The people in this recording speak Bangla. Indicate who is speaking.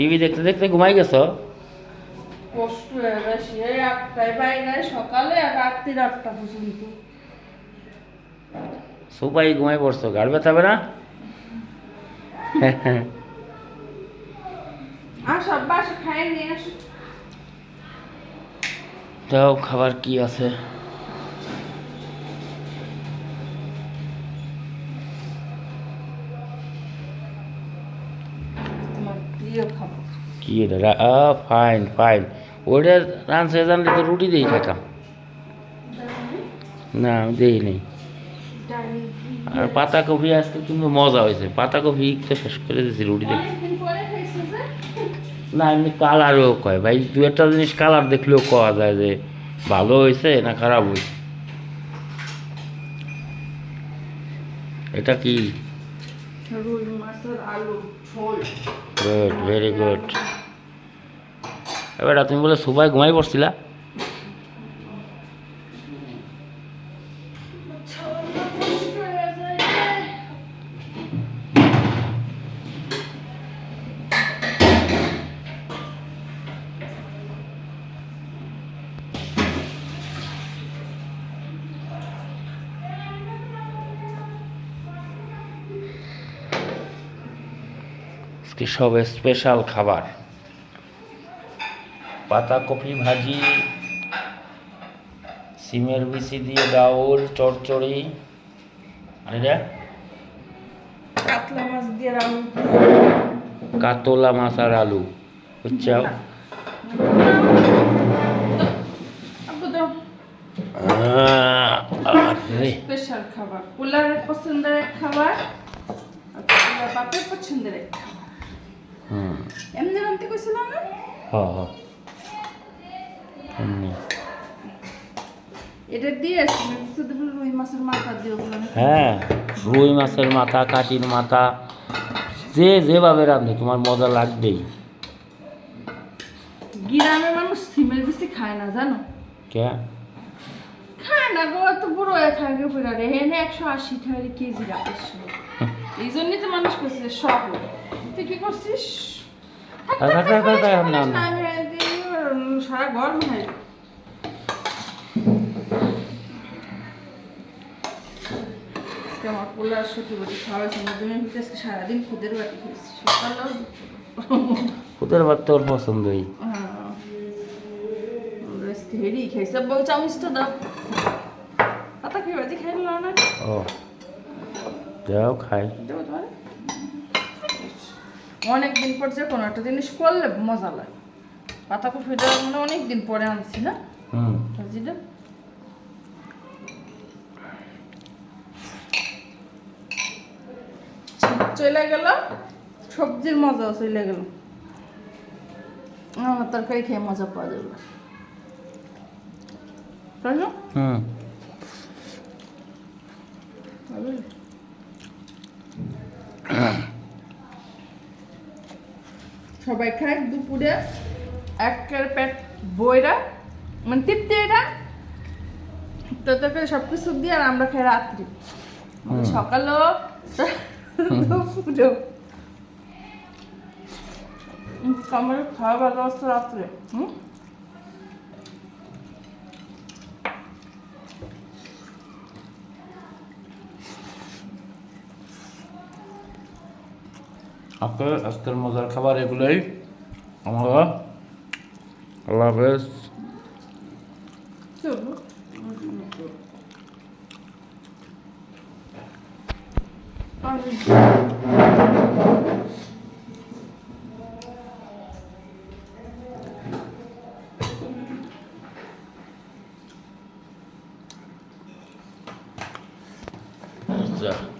Speaker 1: টিভি
Speaker 2: দেখতে দেখতে ঘুমাই গেছো?
Speaker 1: কষ্ট হয়ে গেছে এই আটটায় বাইরে সকালে আর রাত্রির আটটা পর্যন্ত।
Speaker 2: ঘুমাই পড়ছো গাড় ব্যথাবে না? খাবার কি আছে
Speaker 1: তোমার প্রিয় খাবার
Speaker 2: কি এটা ফাইন ফাইন। ওইটা রানছে জানলে তো রুটি দিয়েই খেতাম। না, আমি দেই নেই। আর পাতাকপি আজকে কিন্তু মজা হয়েছে। পাতাকপি তো শেষ করে দিয়েছি রুটি দেখে
Speaker 1: অনেকদিন পরে খাইছো যে
Speaker 2: না, এমনি কালারও কয়। ভাই, দু একটা জিনিস কালার দেখলেও কওয়া যায় যে ভালো হয়েছে না খারাপ হয়েছে। এটা কি? গুড ভেরি গুড এবার তুমি বলে সবাই ঘুমাই পড়ছিলা? আজকে সব স্পেশাল খাবার। পাতাকপি ভাজি সিমের বিচি দিয়ে ডাউল চড়চড়ি আর এটা?
Speaker 1: কাতলা মাছ দিয়ে রান্না
Speaker 2: কাতলা মাছ আর আলু বুঝছাও?
Speaker 1: স্পেশাল খাবার। পোলারের পছন্দের খাবার আর পোলার বাপের পছন্দের খাবার।
Speaker 2: হুম
Speaker 1: এমনি রান্তে কইছিলাম না?
Speaker 2: হ হ। এমনি।
Speaker 1: এটা দিয়ে শুধু রুই মাছের মাথা না
Speaker 2: হ্যাঁ রুই মাছের মাথা কাটির মাথা যে যেভাবে রাঁধে তোমার মজা লাগবেই।
Speaker 1: গ্রামের মানুষ সিমের বেশি খায় না জানো?
Speaker 2: কে?
Speaker 1: খায় না গো এত বড় হয়ে থাকে পুরা রে। হেনে একশো আশি টাকা কেজি রাখিস এই জন্যই তো মানুষ করছে সব তুই কি করছিস? সারা গরম হয় আজকে আমার পোলার সত্যি বলি খাওয়া হয়েছে মধ্যমে আজকে সারাদিন খুদের বাটি খেয়েছি সকালেও।
Speaker 2: ওদের ভাত তোর পছন্দই।
Speaker 1: হেরি খাইছে। বউ চামিচটা দাও। পাতা খেয়ে বাজি খাই না?
Speaker 2: ও। যাও খাই।
Speaker 1: অনেক দিন পর যে কোনো একটা জিনিস করলে মজা লাগে। পাতা কপিটা মানে অনেক দিন পরে আনছি না?
Speaker 2: হুম।
Speaker 1: ভাজিটা। চলে গেল। সবজির মজাও চলে গেল। আমার তরকারি খেয়ে মজা পাওয়া যাবে। তাই না?
Speaker 2: হুম।
Speaker 1: সবাই খায় দুপুরে একের পেট বইরা মানে তৃপ্তি এটা। তো তোকে সব কিছু দিয়ে আর আমরা খাই রাত্রি। সকালও
Speaker 2: হুম।
Speaker 1: সকালেও দুপুরেও। কামড়ে খাওয়া ভালো আসতো রাত্রে? হুম?
Speaker 2: আজকে আজকের মজার খাবার এগুলোই। আমরা আল্লাহ হাফেজ। আহ